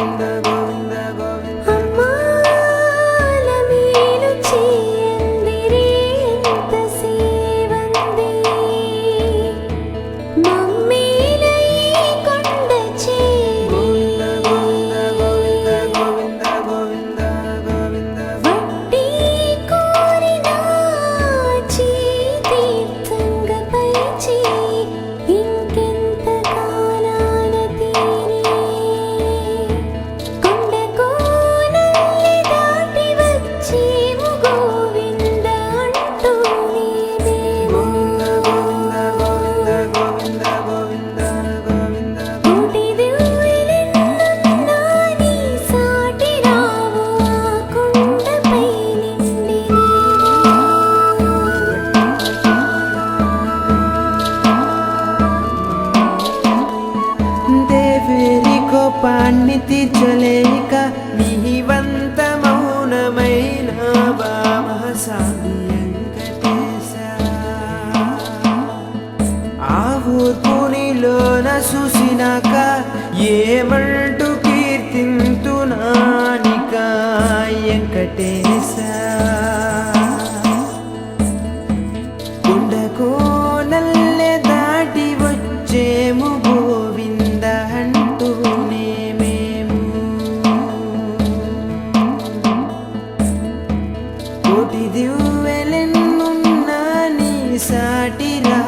in the వేరికో కోపాన్ని తీర్చలేక నీవంత మౌనమైన బామసామి చూసినాక ఏమంటూ కీర్తింతునానిక వెంకటేశ. நாட்டிரா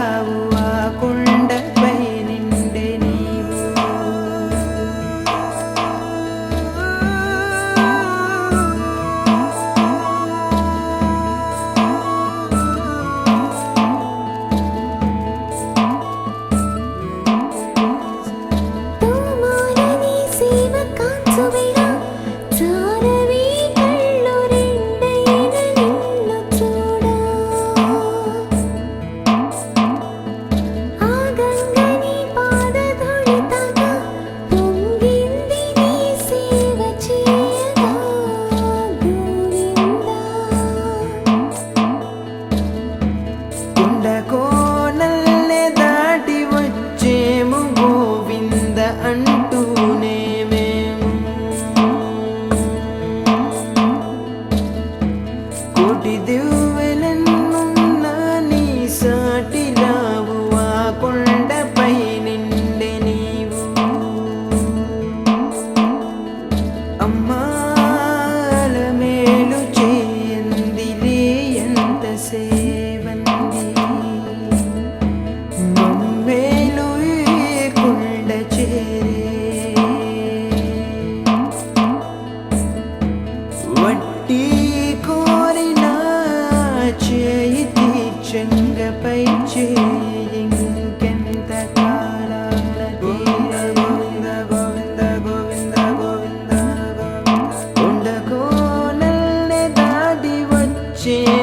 and te